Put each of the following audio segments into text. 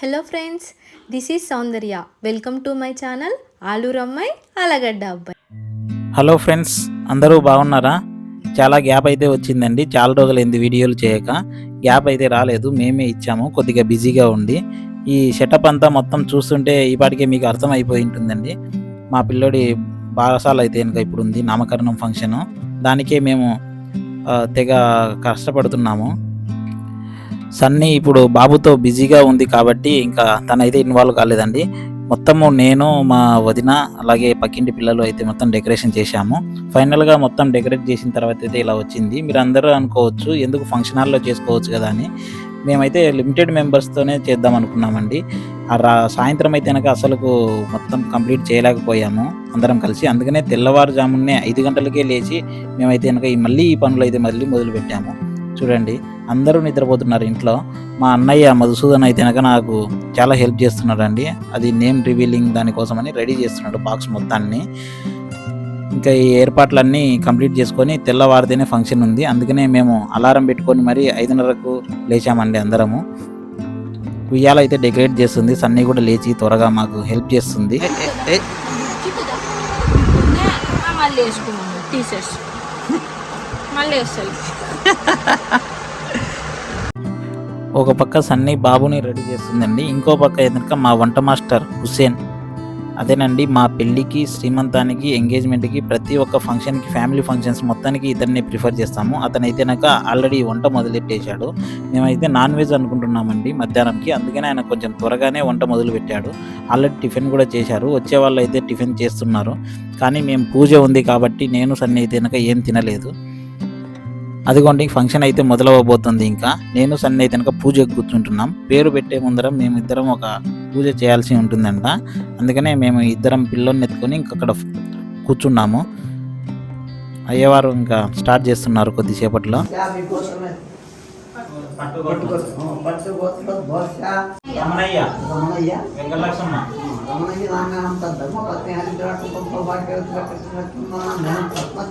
Hello friends this is Soundarya. Welcome to my channel Aluru అమ్మాయి ఆలగడ్డ అబ్బాయి. Hello friends అందరూ బాగున్నారా? చాలా గ్యాప్ అయితే వచ్చిందండి. చాలా రోజులైంది వీడియోలు చేయక. గ్యాప్ అయితే రాలేదు మేమే ఇచ్చాము కొద్దిగా బిజీగా ఉండి. ఈ సెటప్ అంతా మొత్తం చూస్తుంటే ఈపాటికే మీకు అర్థమైపోయి ఉంటుందండి. మా పిల్లోడి బారసాల అయితే కనుక ఇప్పుడు ఉంది నామకరణం ఫంక్షను దానికే మేము తెగ కష్టపడుతున్నాము. సన్నీ ఇప్పుడు బాబుతో బిజీగా ఉంది కాబట్టి ఇంకా తనైతే ఇన్వాల్వ్ కాలేదండి. మొత్తము నేను మా వదిన అలాగే పక్కింటి పిల్లలు అయితే మొత్తం డెకరేషన్ చేశాము. ఫైనల్గా మొత్తం డెకరేట్ చేసిన తర్వాత అయితే ఇలా వచ్చింది. మీరు అందరూ అనుకోవచ్చు ఎందుకు ఫంక్షన్ హాల్లో చేసుకోవచ్చు కదా అని. మేమైతే లిమిటెడ్ మెంబర్స్తోనే చేద్దాం అనుకున్నామండి. ఆ రా సాయంత్రం అయితే కనుక అసలుకు మొత్తం కంప్లీట్ చేయలేకపోయాము. అందరం కలిసి. అందుకనే తెల్లవారుజామునే ఐదు గంటలకే లేచి మేమైతే కనుక ఈ మళ్ళీ ఈ పనులు అయితే మళ్ళీ మొదలుపెట్టాము. చూడండి అందరూ నిద్రపోతున్నారు ఇంట్లో. మా అన్నయ్య మధుసూదన్ అయితే కనుక నాకు చాలా హెల్ప్ చేస్తున్నాడు అండి అది నేమ్ రివీలింగ్ దానికోసమని రెడీ చేస్తున్నాడు బాక్స్ మొత్తాన్ని. ఇంకా ఈ ఏర్పాట్లన్నీ కంప్లీట్ చేసుకొని తెల్లవారితేనే ఫంక్షన్ ఉంది. అందుకనే మేము అలారం పెట్టుకొని మరి ఐదున్నరకు లేచామండి అందరము. ఉయ్యాల అయితే డెకరేట్ చేస్తుంది. సన్నీ కూడా లేచి త్వరగా మాకు హెల్ప్ చేస్తుంది. మళ్ళీ వేసుకున్నాము ఒక పక్క సన్నీ బాబుని రెడీ చేస్తుందండి. ఇంకో పక్క ఏంటంటే మా వంట మాస్టర్ హుసేన్ అదేనండి మా పెళ్ళికి శ్రీమంతానికి ఎంగేజ్మెంట్కి ప్రతి ఒక్క ఫంక్షన్కి ఫ్యామిలీ ఫంక్షన్స్ మొత్తానికి ఇతన్ని ప్రిఫర్ చేస్తాము. అతనైతే కనుక ఆల్రెడీ వంట మొదలెట్టేశాడు మేమైతే నాన్ వెజ్ అనుకుంటున్నామండి మధ్యాహ్నంకి. అందుకనే ఆయన కొంచెం త్వరగానే వంట మొదలుపెట్టాడు. ఆల్రెడీ టిఫిన్ కూడా చేశారు. వచ్చే వాళ్ళు అయితే టిఫిన్ చేస్తున్నారు. కానీ మేము పూజ ఉంది కాబట్టి నేను సన్ని అయితే కనుక ఏం తినలేదు. అదిగోండి ఫంక్షన్ అయితే మొదలవబోతుంది ఇంకా నేను సన్ని అయితే కనుక పూజకు కూర్చుంటున్నాం పేరు పెట్టే ముందర మేమిద్దరం ఒక పూజ చేయాల్సి ఉంటుందంట అందుకనే మేము ఇద్దరం పిల్లల్ని ఎత్తుకొని ఇంక అక్కడ కూర్చున్నాము అయ్యవారు ఇంకా స్టార్ట్ చేస్తున్నారు కొద్దిసేపట్లో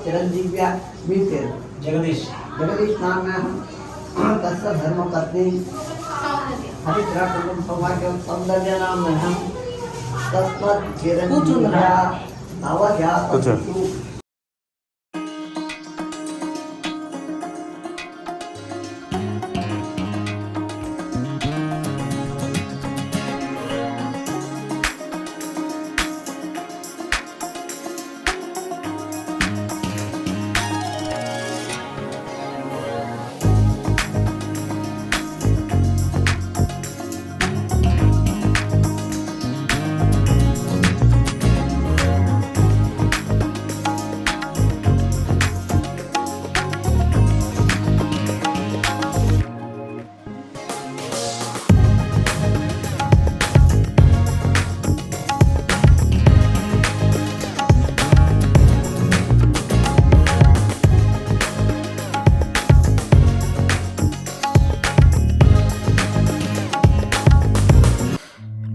చిరంజీవ్య మీ పేరు जगदीश। जगदीश नाम में हम। दस धर्म पत्नी हरिद्रा कुटुंब सौभाग्य सौंदर्य नाम में हम। तस्पत चिरंजीव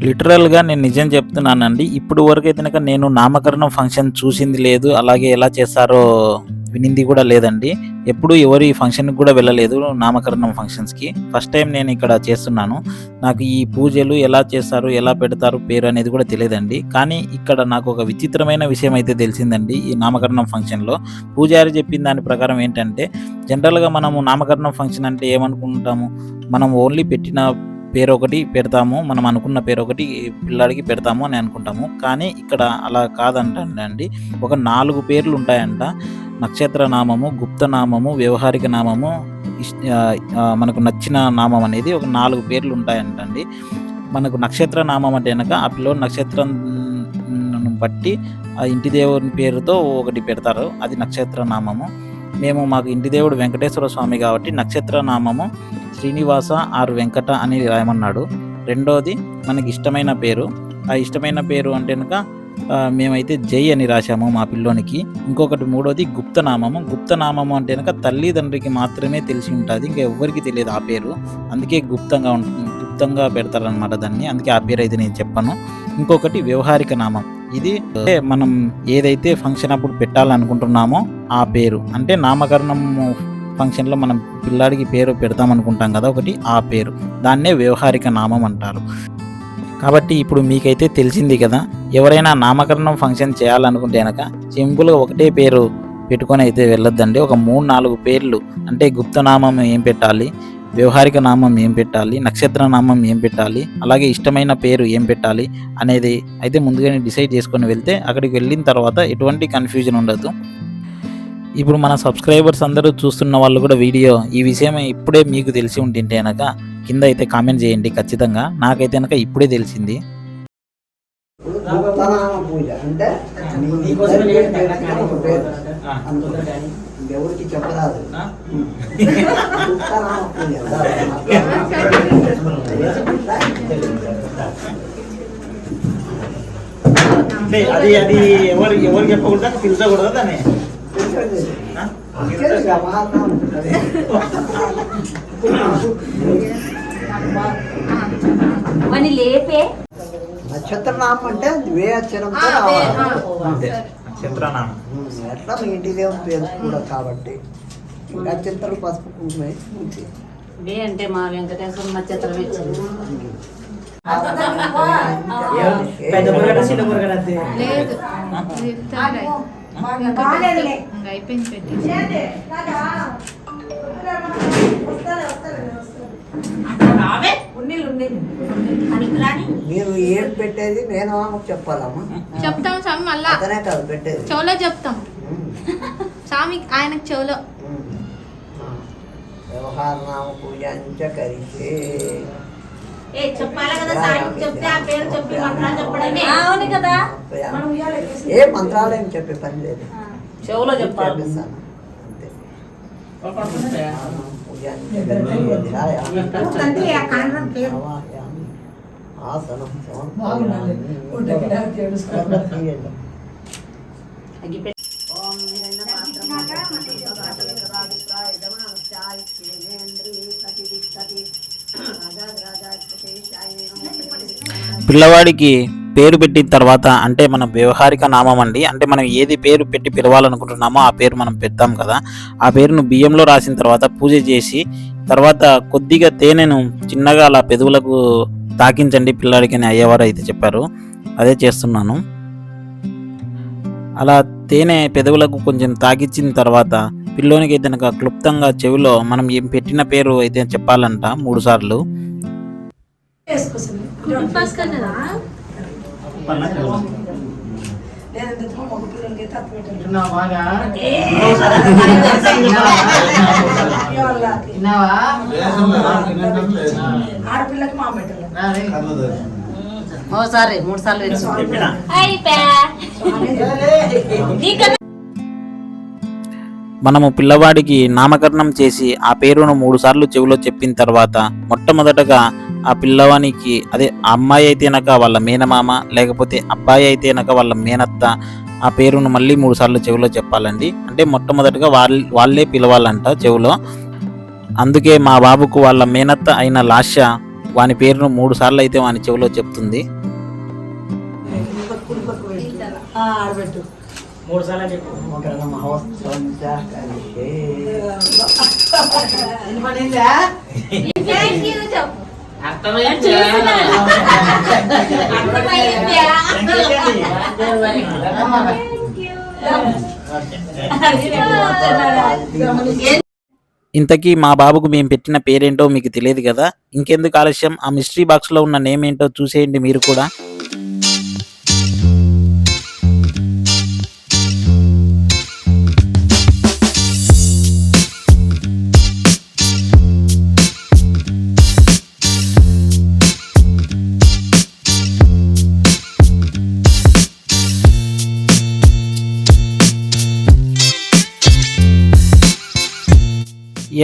లిటరల్గా నేను నిజం చెప్తున్నానండి. ఇప్పుడు వరకు అయితే కనుక నేను నామకరణం ఫంక్షన్ చూసింది లేదు. అలాగే ఎలా చేస్తారో వినింది కూడా లేదండి. ఎప్పుడు ఎవరు ఈ ఫంక్షన్కి కూడా వెళ్ళలేదు నామకరణం ఫంక్షన్స్కి. ఫస్ట్ టైం నేను ఇక్కడ చేస్తున్నాను. నాకు ఈ పూజలు ఎలా చేస్తారు ఎలా పెడతారు పేరు అనేది కూడా తెలియదండి. కానీ ఇక్కడ నాకు ఒక విచిత్రమైన విషయం అయితే తెలిసిందండి ఈ నామకరణం ఫంక్షన్లో. పూజారి చెప్పిన దాని ప్రకారం ఏంటంటే జనరల్గా మనము నామకరణం ఫంక్షన్ అంటే ఏమనుకుంటాము? మనం ఓన్లీ పెట్టిన పేరు ఒకటి పెడతాము మనం అనుకున్న పేరు ఒకటి పిల్లాడికి పెడతాము అని అనుకుంటాము. కానీ ఇక్కడ అలా కాదంటండి. ఒక నాలుగు పేర్లు ఉంటాయంట. నక్షత్ర నామము గుప్త నామము వ్యవహారిక నామము మనకు నచ్చిన నామం అనేది ఒక నాలుగు పేర్లు ఉంటాయంటండి. మనకు నక్షత్ర నామం అంటే కనుక ఆ పిల్లోడు నక్షత్రం బట్టి ఆ ఇంటి దేవుని పేరుతో ఒకటి పెడతారు. అది నక్షత్ర నామము. మేము మాకు ఇంటి దేవుడు వెంకటేశ్వర స్వామి కాబట్టి నక్షత్ర నామము శ్రీనివాస ఆర్ వెంకట అని రాయమన్నాడు. రెండోది మనకి ఇష్టమైన పేరు. ఆ ఇష్టమైన పేరు అంటే కనుక మేమైతే జై అని రాశాము మా పిల్లోనికి. ఇంకొకటి మూడోది గుప్తనామము. గుప్తనామము అంటే కనుక తల్లిదండ్రికి మాత్రమే తెలిసి ఉంటుంది ఇంకా ఎవ్వరికి తెలియదు ఆ పేరు. అందుకే గుప్తంగా ఉంటుంది గుప్తంగా పెడతారనమాట దాన్ని. అందుకే ఆ పేరు అయితే నేను చెప్పను. ఇంకొకటి వ్యవహారిక నామం. ఇది అంటే మనం ఏదైతే ఫంక్షన్ అప్పుడు పెట్టాలనుకుంటున్నామో ఆ పేరు. అంటే నామకరణం ఫంక్షన్లో మనం పిల్లాడికి పేరు పెడతాం అనుకుంటాం కదా ఒకటి ఆ పేరు. దాన్నే వ్యవహారిక నామం అంటారు. కాబట్టి ఇప్పుడు మీకైతే తెలిసింది కదా ఎవరైనా నామకరణం ఫంక్షన్ చేయాలనుకుంటే కనుక సింపుల్గా ఒకటే పేరు పెట్టుకొని అయితే వెళ్ళొద్దండి. ఒక మూడు నాలుగు పేర్లు అంటే గుప్తనామం ఏం పెట్టాలి వ్యవహారిక నామం ఏం పెట్టాలి నక్షత్ర నామం ఏం పెట్టాలి అలాగే ఇష్టమైన పేరు ఏం పెట్టాలి అనేది అయితే ముందుగానే డిసైడ్ చేసుకొని వెళ్తే అక్కడికి వెళ్ళిన తర్వాత ఎటువంటి కన్ఫ్యూజన్ ఉండదు. ఇప్పుడు మన సబ్స్క్రైబర్స్ అందరూ చూస్తున్న వాళ్ళు కూడా వీడియో ఈ విషయం ఇప్పుడే మీకు తెలిసి ఉంటుంటే కనుక కింద అయితే కామెంట్ చేయండి ఖచ్చితంగా. నాకైతే కనుక ఇప్పుడే తెలిసింది. పూజ అంటే ఎవరికి చెప్పరాదు అది అది ఎవరు ఎవరు చెప్పకుండా పిలిచకూడదా దాన్ని. అని లేపే. నక్షత్రనామం అంటే వే అక్షరంతో రావాలి. ఎట్లా మీ ఇంటి దేవుని పేరు కూడా కాబట్టి. ఇంకా చిత్రలు పసుపు కుంకుమ. వే అంటే మా వెంకటేశ్వర నక్షత్రం ఇచ్చింది. పెద్ద లేదు. ఇంకా అయిపోయింది పెట్టి. మీరు ఏం పెట్టేది నేను చెప్పాలమ్మా. చెప్తాం స్వామి మళ్ళా. అతనే కాదు పెట్టేది. చెవులో చెప్తాం. స్వామి ఆయనకు చెవులో. ఉమ్. ఆ. వ్యవహార నామ పూజ కరిచే ఏ చెప్పాలి కదా సాయం చెప్తే ఆ పేరు చెప్పి మంత్రాలు చెప్పడమే. అవును కదా. ఏ మంత్రాలయం చెప్పే పని లేదు. చెవులో చెప్పాలి. ఆసనం. తీయండి. పిల్లవాడికి పేరు పెట్టిన తర్వాత అంటే మన వ్యవహారిక నామం అండి అంటే మనం ఏది పేరు పెట్టి పిలవాలనుకుంటున్నామో ఆ పేరు మనం పెడతాం కదా. ఆ పేరును బియ్యంలో రాసిన తర్వాత పూజ చేసి తర్వాత కొద్దిగా తేనెను చిన్నగా అలా పెదవులకు తాకించండి పిల్లాడికి అని అయ్యేవారు అయితే చెప్పారు. అదే చేస్తున్నాను. అలా తేనె పెదవులకు కొంచెం తాకిచ్చిన తర్వాత పిల్లోనికి అయితే క్లుప్తంగా చెవిలో మనం ఏం పెట్టిన పేరు అయితే చెప్పాలంట మూడుసార్లు. ఓసారి మూడు సార్లు మనము పిల్లవాడికి నామకరణం చేసి ఆ పేరును మూడు సార్లు చెవిలో చెప్పిన తర్వాత మొట్టమొదటగా ఆ పిల్లవానికి అదే ఆ అమ్మాయి అయితేనక వాళ్ళ మేనమామ లేకపోతే అబ్బాయి అయితేనక వాళ్ళ మేనత్త ఆ పేరును మళ్ళీ మూడు సార్లు చెవిలో చెప్పాలండి. అంటే మొట్టమొదటగా వాళ్ళ వాళ్ళే పిలవాలంట చెవిలో. అందుకే మా బాబుకు వాళ్ళ మేనత్త అయిన లాస్య వాని పేరును మూడు సార్లు అయితే వాని చెవిలో చెప్తుంది. కరిష్యే. ఇంతకీ మా బాబుకు మేము పెట్టిన పేరేంటో మీకు తెలియదు కదా? ఇంకెందుకు ఆలస్యం? ఆ మిస్టరీ బాక్స్లో ఉన్న నేమ్ ఏంటో చూసేయండి మీరు కూడా.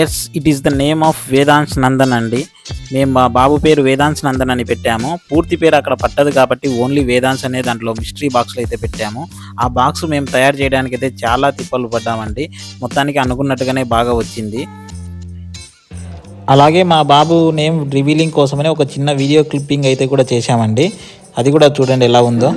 Yes it is the name of Vedansh Nandan అండి. మేము మా బాబు పేరు వేదాంశ్ నందన్ అని పెట్టాము. పూర్తి పేరు అక్కడ పట్టదు కాబట్టి ఓన్లీ వేదాంశ్ అనే దాంట్లో మిస్టరీ బాక్స్లో అయితే పెట్టాము. ఆ బాక్స్ మేము తయారు చేయడానికి అయితే చాలా తిప్పలు పడ్డామండి. మొత్తానికి అనుకున్నట్టుగానే బాగా వచ్చింది. అలాగే మా బాబు నేమ్ రివీలింగ్ కోసమనే ఒక చిన్న వీడియో క్లిప్పింగ్ అయితే కూడా చేశామండి. అది కూడా చూడండి ఎలా ఉందో.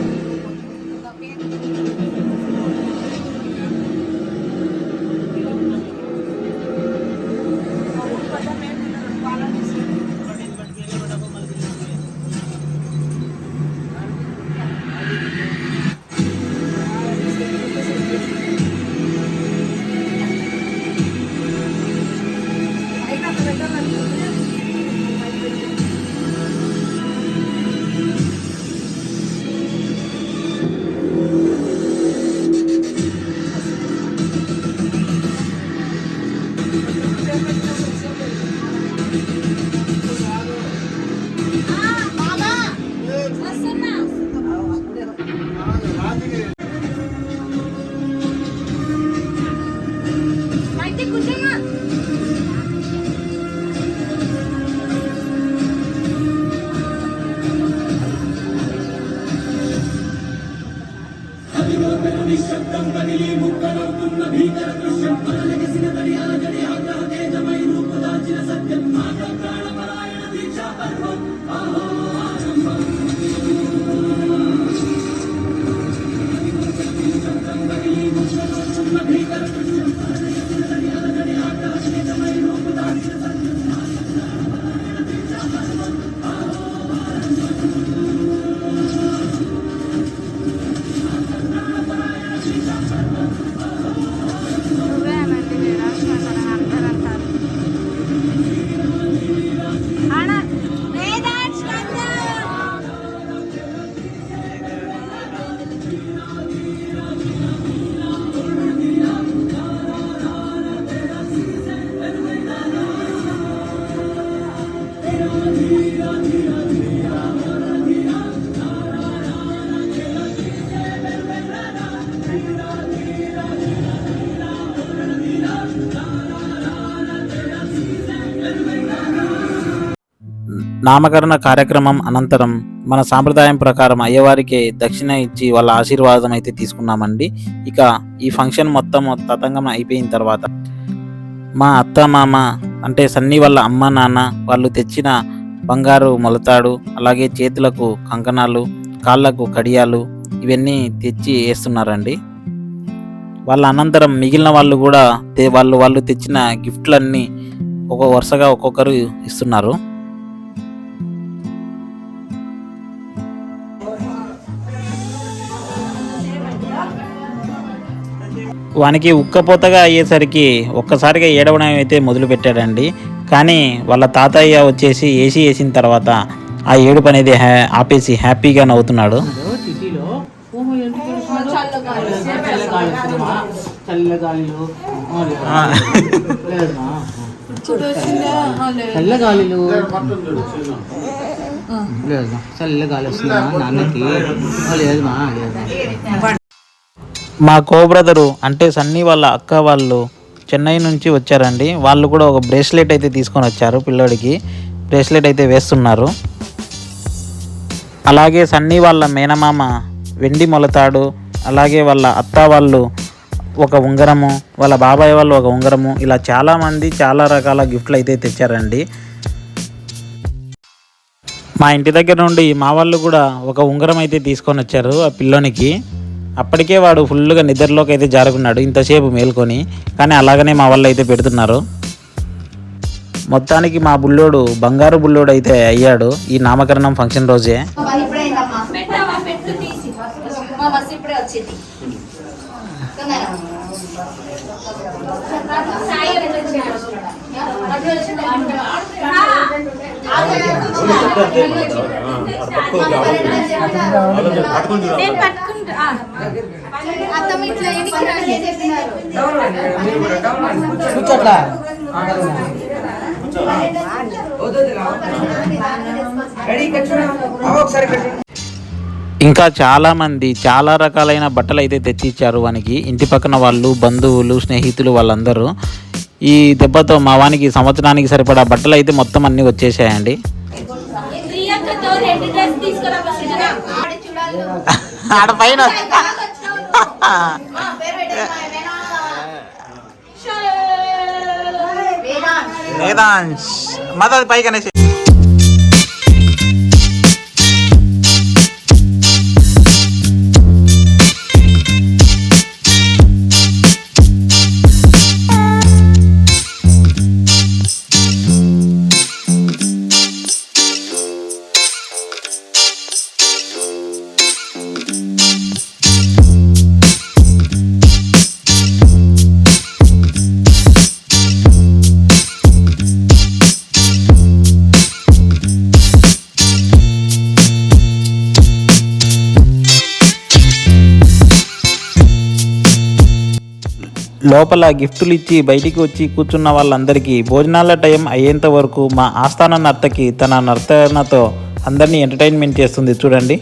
నామకరణ కార్యక్రమం అనంతరం మన సాంప్రదాయం ప్రకారం అయ్యవారికి దక్షిణ ఇచ్చి వాళ్ళ ఆశీర్వాదం అయితే తీసుకున్నామండి. ఇక ఈ ఫంక్షన్ మొత్తం తతంగం అయిపోయిన తర్వాత మా అత్త మామ అంటే సన్నీ వాళ్ళ అమ్మ నాన్న వాళ్ళు తెచ్చిన బంగారు మొలతాడు అలాగే చేతులకు కంకణాలు కాళ్ళకు కడియాలు ఇవన్నీ తెచ్చి వేస్తున్నారండి. వాళ్ళ అనంతరం మిగిలిన వాళ్ళు కూడా వాళ్ళు వాళ్ళు తెచ్చిన గిఫ్ట్లన్నీ ఒక వరుసగా ఒక్కొక్కరు ఇస్తున్నారు. వానికి ఉక్కపోతగా అయ్యేసరికి ఒక్కసారిగా ఏడవడం అయితే మొదలు పెట్టాడండి కానీ వాళ్ళ తాతయ్య వచ్చేసి ఏసీ వేసిన తర్వాత ఆ ఏడుపు అనేది హ్యా- ఆపేసి హ్యాపీగా నవ్వుతున్నాడు? చల్లగాలి చల్లగాలిలో వస్తుందా నాన్నకి లేదు మా కో బ్రదరు అంటే సన్నీ వాళ్ళ అక్క వాళ్ళు చెన్నై నుంచి వచ్చారండి. వాళ్ళు కూడా ఒక బ్రేస్లెట్ అయితే తీసుకొని వచ్చారు పిల్లోడికి. బ్రేస్లెట్ అయితే వేస్తున్నారు. అలాగే సన్నీ వాళ్ళ మేనమామ వెండి మొలతాడు. అలాగే వాళ్ళ అత్త వాళ్ళు ఒక ఉంగరము వాళ్ళ బాబాయ్ వాళ్ళు ఒక ఉంగరము. ఇలా చాలామంది చాలా రకాల గిఫ్ట్లు అయితే తెచ్చారండి. మా ఇంటి దగ్గర నుండి మా వాళ్ళు కూడా ఒక ఉంగరం అయితే తీసుకొని వచ్చారు ఆ పిల్లోనికి. అప్పటికే వాడు ఫుల్గా నిద్రలోకి అయితే జారుకున్నాడు ఇంతసేపు మేల్కొని. కానీ అలాగనే మా వాళ్ళు అయితే పెడుతున్నారు. మొత్తానికి మా బుల్లోడు బంగారు బుల్లోడు అయితే అయ్యాడు ఈ నామకరణం ఫంక్షన్ రోజే. నేను పట్టుకుంటా కూర్చోట్లా ఇంకా చాలామంది చాలా రకాలైన బట్టలు అయితే తెచ్చిచ్చారు వానికి. ఇంటి పక్కన వాళ్ళు బంధువులు స్నేహితులు వాళ్ళందరూ. ఈ దెబ్బతో మా వానికి సంవత్సరానికి సరిపడా బట్టలు అయితే మొత్తం అన్నీ వచ్చేసాయండి. ఆడ పైన వేదాంశ్ మదది పైకి అనేసి. లోపల గిఫ్టులు ఇచ్చి బయటికి వచ్చి కూర్చున్న వాళ్ళందరికీ భోజనాల టైం అయ్యేంత వరకు మా ఆస్థాన నర్తకి తన నర్తనతో అందరినీ ఎంటర్టైన్మెంట్ చేస్తుంది. చూడండి.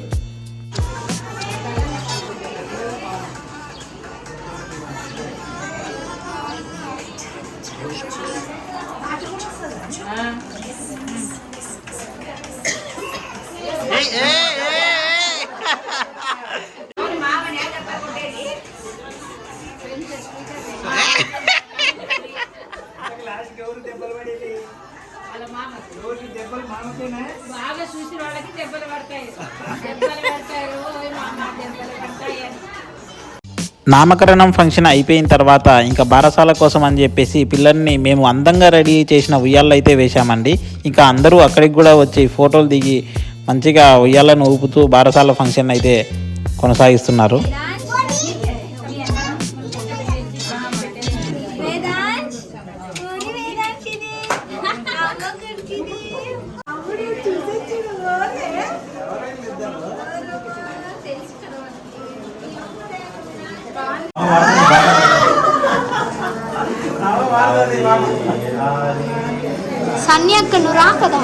నామకరణం ఫంక్షన్ అయిపోయిన తర్వాత ఇంకా బారసాల కోసం అని చెప్పేసి పిల్లల్ని మేము అందంగా రెడీ చేసిన ఉయ్యాలు అయితే వేశామండి. ఇంకా అందరూ అక్కడికి కూడా వచ్చి ఫోటోలు దిగి మంచిగా ఉయ్యాలను ఊపుతూ బారసాల ఫంక్షన్ అయితే కొనసాగిస్తున్నారు. సన్నీ అక్క నువ్వు రా కదా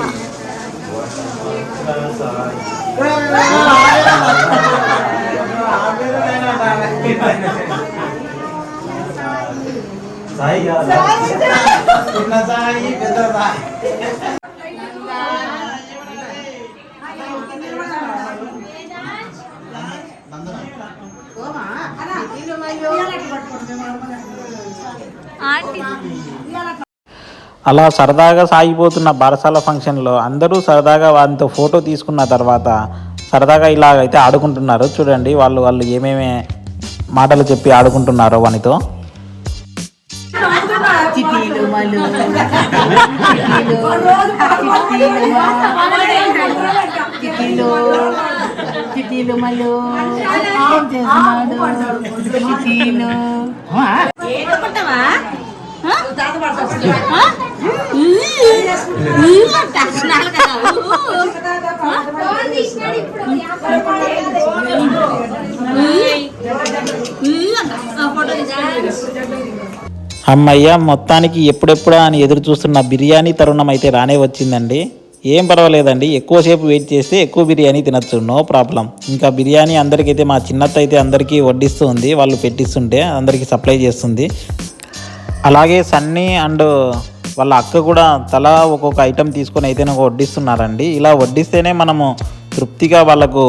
ఆంటీ అలా సరదాగా సాగిపోతున్న బారసాల ఫంక్షన్లో అందరూ సరదాగా వారితో ఫోటో తీసుకున్న తర్వాత సరదాగా ఇలాగైతే ఆడుకుంటున్నారు. చూడండి వాళ్ళు వాళ్ళు ఏమేమి మాటలు చెప్పి ఆడుకుంటున్నారో వానితో. చిటీలు చేస్తున్నాడు. చిటీలు అమ్మయ్య మొత్తానికి ఎప్పుడెప్పుడా అని ఎదురు చూస్తున్న బిర్యానీ తరుణం అయితే రానే వచ్చిందండి. ఏం పర్వాలేదండి ఎక్కువసేపు వెయిట్ చేస్తే ఎక్కువ బిర్యానీ తినచ్చు నో ప్రాబ్లం. ఇంకా బిర్యానీ అందరికైతే మా చిన్నత్త అయితే అందరికీ వడ్డిస్తుంది వాళ్ళు పెట్టిస్తుంటే అందరికీ సప్లై చేస్తుంది. అలాగే సన్నీ అండ్ వాళ్ళ అక్క కూడా తలా ఒక్కొక్క ఐటెం తీసుకొని అయితే నాకు వడ్డిస్తున్నారండి. ఇలా వడ్డిస్తేనే మనము తృప్తిగా వాళ్ళకు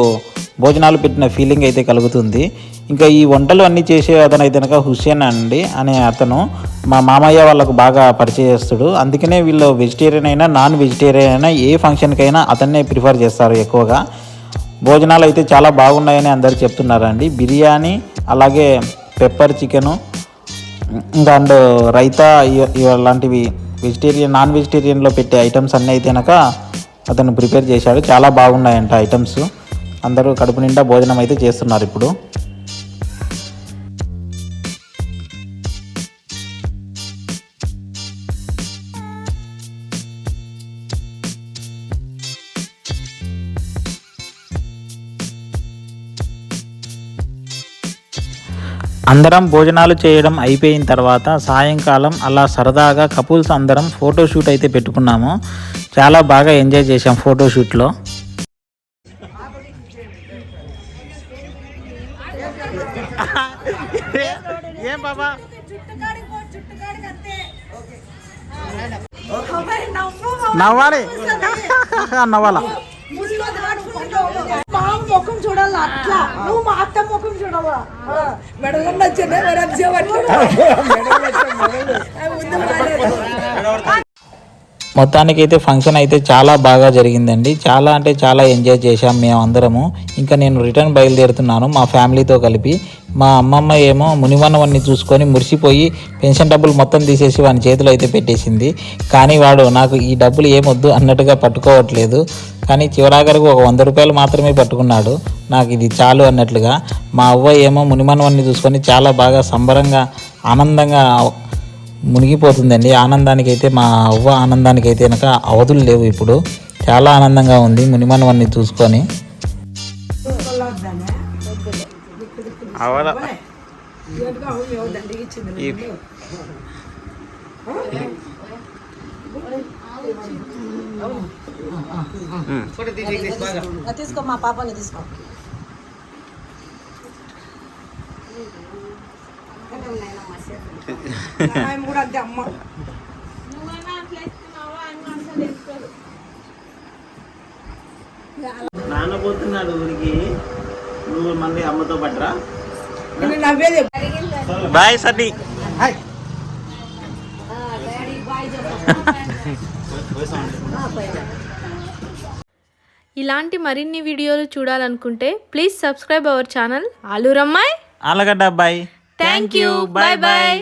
భోజనాలు పెట్టిన ఫీలింగ్ అయితే కలుగుతుంది. ఇంకా ఈ వంటలు అన్నీ చేసే అతను అయితే కనుక హుస్సేన్ అండి అనే అతను మా మామయ్య వాళ్ళకు బాగా పరిచయస్తుడు అందుకనే వీళ్ళు వెజిటేరియన్ అయినా నాన్ వెజిటేరియన్ అయినా ఏ ఫంక్షన్కైనా అతన్నే ప్రిఫర్ చేస్తారు ఎక్కువగా. భోజనాలు అయితే చాలా బాగున్నాయని అందరు చెప్తున్నారండి. బిర్యానీ అలాగే పెప్పర్ చికెను ఇంకా అండ్ రైతా ఇలాంటివి వెజిటేరియన్ నాన్ వెజిటేరియన్లో పెట్టే ఐటమ్స్ అన్నీ అయితే కనుక అతను ప్రిపేర్ చేశాడు. చాలా బాగున్నాయంట ఐటమ్స్ అందరూ కడుపు నిండా భోజనం అయితే చేస్తున్నారు ఇప్పుడు. అందరం భోజనాలు చేయడం అయిపోయిన తర్వాత సాయంకాలం అలా సరదాగా కపుల్స్ అందరం ఫోటోషూట్ అయితే పెట్టుకున్నాము. చాలా బాగా ఎంజాయ్ చేసాం ఫోటోషూట్లో ఏం బాబా? నవ్వాలి? నవ్వాలా? ముఖం చూడాలి అట్లా. నువ్వు మా అత్త ముఖం చూడవా? మెడలో నచ్చిందే మరి అది మొత్తానికి అయితే ఫంక్షన్ అయితే చాలా బాగా జరిగిందండి. చాలా అంటే చాలా ఎంజాయ్ చేశాం మేము అందరము. ఇంకా నేను రిటర్న్ బయలుదేరుతున్నాను మా ఫ్యామిలీతో కలిపి. మా అమ్మమ్మ ఏమో మునివన్నవన్నీ చూసుకొని మురిసిపోయి పెన్షన్ డబ్బులు మొత్తం తీసేసి వాని చేతిలో అయితే పెట్టేసింది. కానీ వాడు నాకు ఈ డబ్బులు ఏమొద్దు అన్నట్టుగా పట్టుకోవట్లేదు. కానీ చివరాఖరికి ఒక వంద రూపాయలు మాత్రమే పట్టుకున్నాడు. నాకు ఇది చాలు అన్నట్లుగా. మా అవ్వ ఏమో మునిమనవన్నీ చూసుకొని చాలా బాగా సంబరంగా ఆనందంగా మునిగిపోతుందండి. ఆనందానికి అయితే మా అవ్వ ఆనందానికి అయితే కనుక అవధులు లేవు ఇప్పుడు. చాలా ఆనందంగా ఉంది మునిమనవన్నీ చూసుకొని. తీసుకో మా పాపని తీసుకో. కూడా అంతే అమ్మ నానబోతున్నాడు ఊరికి. నువ్వు మళ్ళీ అమ్మతో పట్టరా. నవ్వేది బాయ్ సన్నీ. ఇలాంటి మరిన్ని వీడియోలు చూడాలనుకుంటే ప్లీజ్ సబ్స్క్రైబ్ అవర్ ఛానల్. ఆలూరమ్మాయి. ఆలగడ్డ అబ్బాయి. Thank you bye bye